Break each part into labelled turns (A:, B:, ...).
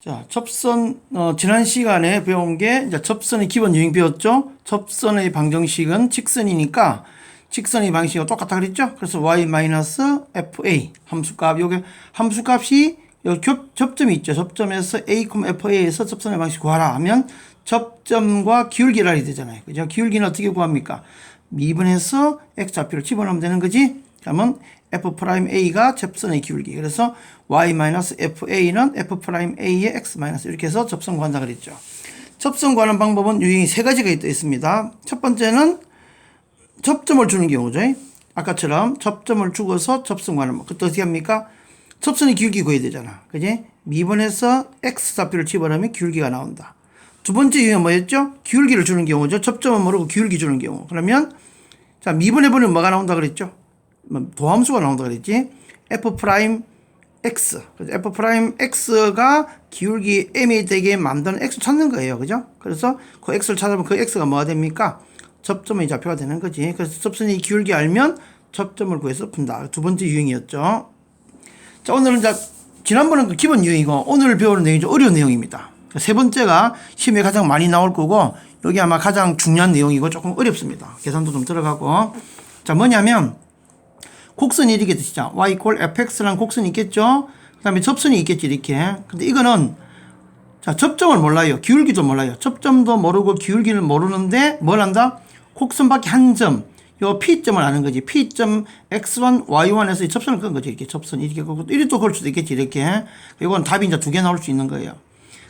A: 자, 접선, 어, 지난 시간에 배운 게, 이제 접선의 기본 유형 배웠죠? 접선의 방정식은 직선이니까, 직선의 방식과 똑같다 그랬죠? 그래서 y-fa 함수값, 요게 함수값이 요 접, 접점이 있죠. 접점에서 a, fa에서 접선의 방식 구하라 하면 접점과 기울기를 알이 되잖아요. 그죠? 기울기는 어떻게 구합니까? 미분해서 x 좌표를 집어넣으면 되는 거지? 그러면 f'a가 접선의 기울기. 그래서 y-fa는 f'a의 x- 이렇게 해서 접선 구한다 그랬죠. 접선 구하는 방법은 유형이 세 가지가 있- 있습니다. 첫 번째는 접점을 주는 경우죠. 아까처럼 접점을 주고서 접선 구하는 법. 그때 어떻게 합니까? 접선의 기울기 구해야 되잖아. 그지? 미분해서 x 좌표를 집어넣으면 기울기가 나온다. 두 번째 유형은 뭐였죠? 기울기를 주는 경우죠. 접점은 모르고 기울기 주는 경우. 그러면 자 미분해 보면 뭐가 나온다 그랬죠? 뭐 도함수가 나온다 그랬지? f 프라임 x. 그래서 f 프라임 x가 기울기 m이 되게 만드는 x 찾는 거예요. 그죠? 그래서 그 x를 찾으면 그 x가 뭐가 됩니까? 접점의 좌표가 되는 거지. 그래서 접선의 기울기 알면 접점을 구해서 푼다. 두 번째 유형이었죠. 자, 오늘은 자, 지난번은 그 기본 유형이고, 오늘 배우는 내용이 좀 어려운 내용입니다. 세 번째가 시험에 가장 많이 나올 거고, 여기 아마 가장 중요한 내용이고 조금 어렵습니다. 계산도 좀 들어가고. 자, 뭐냐면, 곡선이 이렇게 되시죠. y equal fx라는 곡선이 있겠죠? 그 다음에 접선이 있겠지, 이렇게. 근데 이거는, 자, 접점을 몰라요. 기울기도 몰라요. 접점도 모르고 기울기를 모르는데, 뭘 한다? 곡선 밖에 한 점. 요 P점을 아는 거지. P점 X1, Y1에서 이 접선을 끈 거지. 이렇게 접선 이렇게 긋고 이리 또 그럴 수도 있겠지. 이렇게. 이건 답이 이제 두 개 나올 수 있는 거예요.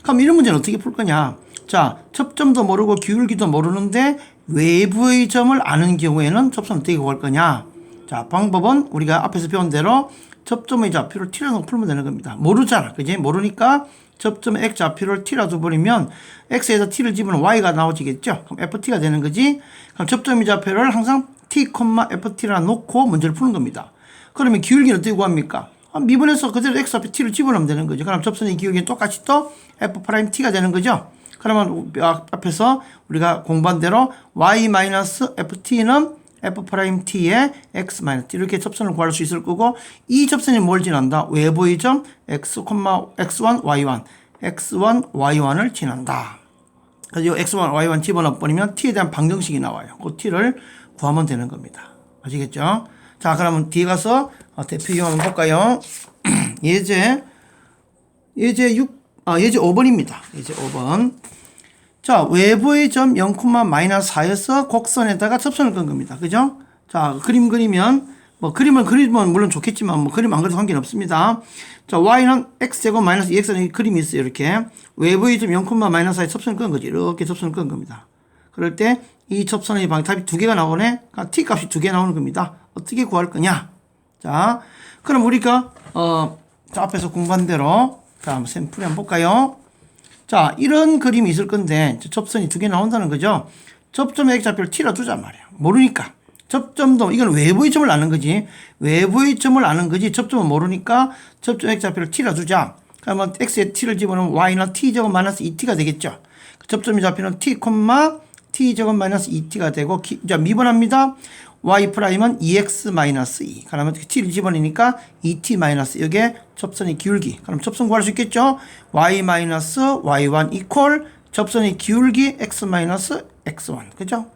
A: 그럼 이런 문제는 어떻게 풀 거냐? 자, 접점도 모르고 기울기도 모르는데 외부의 점을 아는 경우에는 접선 어떻게 구할 거냐? 자, 방법은 우리가 앞에서 배운 대로 접점의 좌표를 t라 놓고 풀면 되는 겁니다. 모르잖아. 그지? 모르니까 접점의 x 좌표를 t라 둬버리면 x에서 t를 집으면 y가 나오지겠죠? 그럼 ft가 되는 거지? 그럼 접점의 좌표를 항상 t, ft라 놓고 문제를 푸는 겁니다. 그러면 기울기는 어떻게 구합니까? 아, 미분해서 그대로 x 앞에 t를 집어넣으면 되는 거죠. 그럼 접선의 기울기는 똑같이 또 f 프라임 t가 되는 거죠. 그러면 앞에서 우리가 공부한 대로 y-ft는 f 프라임 t에 x 마이너스 이렇게 접선을 구할 수 있을 거고 이 접선이 뭘 지난다? 외부의 점 x, x1, y1, x1, y1을 지난다. 그래서 이 x1, y1 집어넣어 버리면 t에 대한 방정식이 나와요. 그 t를 구하면 되는 겁니다. 아시겠죠? 자, 그러면 뒤에 가서 어, 대표 이용 한번 볼까요? 예제 예제 6, 아, 예제 5번입니다. 예제 5번. 자, 외부의 점 0,-4에서 곡선에다가 접선을 끈 겁니다. 그죠? 자, 그림 그리면, 뭐, 그림을 그리면 물론 좋겠지만, 뭐, 그림 안 그려도 관계는 없습니다. 자, y는 x제곱 마이너스 2x는 그림이 있어요. 이렇게. 외부의 점 0,-4에 접선을 끈 거지. 이렇게 접선을 끈 겁니다. 그럴 때, 이 접선의 방답이 두 개가 나오네? 그러니까 t 값이 두 개 나오는 겁니다. 어떻게 구할 거냐? 자, 그럼 우리가, 어, 자, 앞에서 공부한 대로, 자, 한번 샘플 한번 볼까요? 자, 이런 그림이 있을 건데, 접선이 두 개 나온다는 거죠. 접점의 X좌표를 T라 두자 말이야. 모르니까. 접점도, 이건 외부의 점을 아는 거지. 외부의 점을 아는 거지. 접점은 모르니까 접점 X좌표를 T라 두자. 그러면 X에 T를 집어넣으면 Y는 T제곱 마이너스 2T가 되겠죠. 접점의 좌표는 T, T제곱 마이너스 2T가 되고, 기, 자, 미분합니다. Y 프라임은 2x 마이너스 2. 그러면 t를 집어넣으니까 2t 마이너스 이게 접선의 기울기. 그럼 접선 구할 수 있겠죠? y 마이너스 y1 이퀄 접선의 기울기 x 마이너스 x1. 그죠?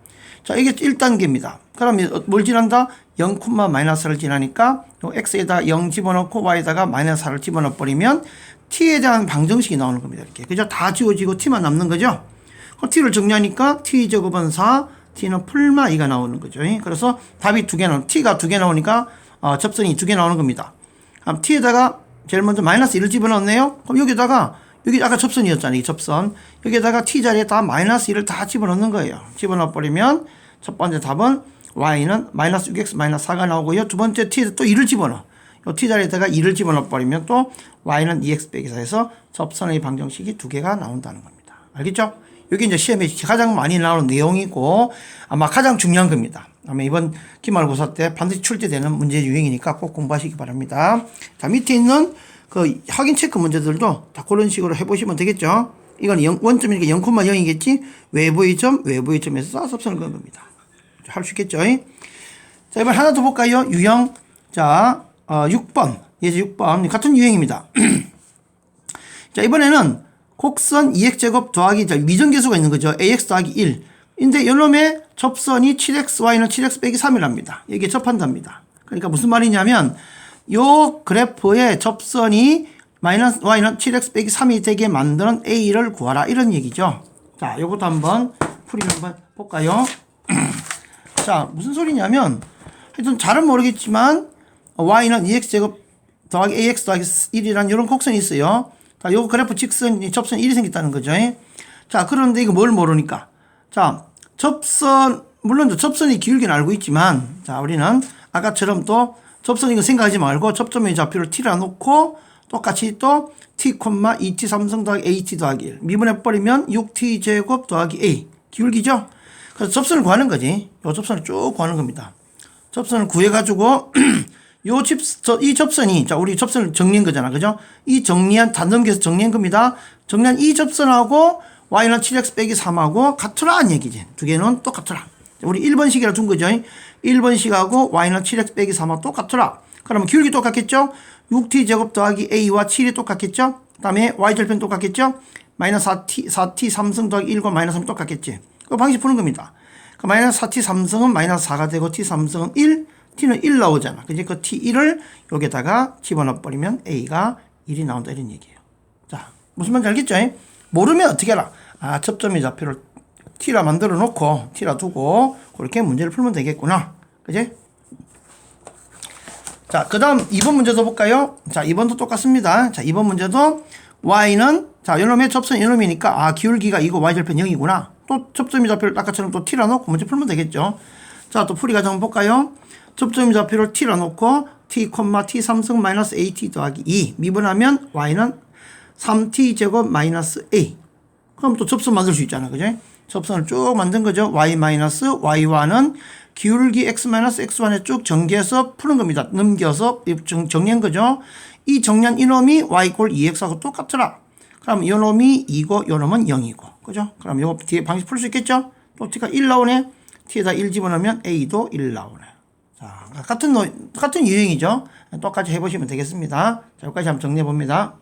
A: 자, 이게 1단계입니다. 그러면 뭘 지난다? 0, 마이너스를 지나니까 요 x에다 0 집어넣고 y에다가 마이너스 4를 집어넣어 버리면 t에 대한 방정식이 나오는 겁니다. 이렇게. 그죠? 다 지워지고 t만 남는 거죠? 그럼 t를 정리하니까 t 제곱은 4 t는 풀마 2가 나오는 거죠. 그래서 답이 두 개 나오, t가 두 개 나오니까 어, 접선이 두 개 나오는 겁니다. 그럼 t에다가 제일 먼저 마이너스 1을 집어넣었네요. 그럼 여기다가 여기 아까 접선이었잖아요. 이 접선. 여기다가 t 자리에 다 마이너스 1을 다 집어넣는 거예요. 집어넣어 버리면 첫 번째 답은 y는 마이너스 6x 마이너스 4가 나오고요. 두 번째 t에 또 2를 집어넣어. 요 t 자리에다가 2를 집어넣어 버리면 또 y는 2x 빼기 4에서 접선의 방정식이 두 개가 나온다는 겁니다. 알겠죠? 여기 이제 시험에 가장 많이 나오는 내용이고 아마 가장 중요한 겁니다. 아마 이번 기말고사 때 반드시 출제되는 문제 유형이니까 꼭 공부하시기 바랍니다. 자, 밑에 있는 그 확인 체크 문제들도 다 그런 식으로 해보시면 되겠죠. 이건 0, 원점이니까 0,0이겠지? 외부의 점, 외부의 점에서 쏴섭선을 그런 겁니다. 할 수 있겠죠? 자, 이번 하나 더 볼까요? 유형. 자, 어, 6번. 예제 6번. 같은 유형입니다. 자, 이번에는 곡선 2x제곱 더하기 자, 미정계수가 있는 거죠. ax 더하기 1. 인데 요놈의 접선이 7xy는 7x 빼기 3이랍니다. 이게 접한답니다. 그러니까 무슨 말이냐면 요 그래프의 접선이 마이너스 y는 7x 빼기 3이 되게 만드는 a를 구하라 이런 얘기죠. 자, 요것도 한번 풀이를 한번 볼까요? 자, 무슨 소리냐면 하여튼 잘은 모르겠지만 y는 2x제곱 더하기 ax 더하기 1이라는 이런 곡선이 있어요. 자, 요 그래프 직선, 접선 1이 생겼다는 거죠. 자, 그런데 이거 뭘 모르니까. 자, 접선, 물론 저 접선이 기울기는 알고 있지만, 자, 우리는 아까처럼 또 접선 이거 생각하지 말고 접점의 좌표를 t라 놓고 똑같이 또 t, 2t 삼성 더하기 at 더하기 1. 미분해버리면 6t 제곱 더하기 a. 기울기죠? 그래서 접선을 구하는 거지. 요 접선을 쭉 구하는 겁니다. 접선을 구해가지고 요 집, 저, 이 접선이, 자, 우리 접선을 정리한 거잖아. 그죠? 이 정리한, 다 넘겨서 정리한 겁니다. 정리한 이 접선하고 y는 7x 빼기 3하고 같으라는 얘기지. 두 개는 똑같으라. 우리 1번식이라 둔 거죠. 1번식하고 y는 7x 빼기 3하고 똑같으라. 그러면 기울기 똑같겠죠? 6t 제곱 더하기 a와 7이 똑같겠죠? 그 다음에 y절편 똑같겠죠? 마이너스 4t, 4t 3승 더하기 1과 마이너스 3이 똑같겠지. 그 방식 푸는 겁니다. 그 마이너스 4t 3승은 마이너스 4가 되고 t 3승은 1, t는 1 나오잖아. 그지? 그 t1을 여기다가 집어넣어 버리면 a가 1이 나온다 이런 얘기예요. 자, 무슨 말인지 알겠죠? 모르면 어떻게 해라? 아, 접점의 좌표를 t라 만들어 놓고 t라 두고 그렇게 문제를 풀면 되겠구나. 그지? 자, 그 다음 2번 문제도 볼까요? 자, 2번도 똑같습니다. 자, 2번 문제도 y는 자, 요놈의 접선 이놈이니까 아, 기울기가 이거 y절편 0이구나. 또 접점의 좌표를 아까처럼 또 t라 놓고 문제 풀면 되겠죠. 자, 또 풀이 과정 볼까요? 접점의 좌표를 t라 놓고 t, t 3승 마이너스 at 더하기 2 미분하면 y는 3t 제곱 마이너스 a 그럼 또 접선 만들 수 있잖아. 그죠? 접선을 쭉 만든 거죠. y 마이너스 y와는 기울기 x 마이너스 x1에 쭉 전개해서 푸는 겁니다. 넘겨서 정- 정리한 거죠. 이 정리한 이놈이 y 이꼴 2x하고 똑같더라. 그럼 요 놈이 2고 요 놈은 0이고. 그죠? 그럼 요 뒤에 방식 풀 수 있겠죠? 또 t가 1 나오네. t에다 1 집어넣으면 a도 1 나오네. 자, 같은 노, 같은 유형이죠. 똑같이 해보시면 되겠습니다. 자, 여기까지 한번 정리해 봅니다.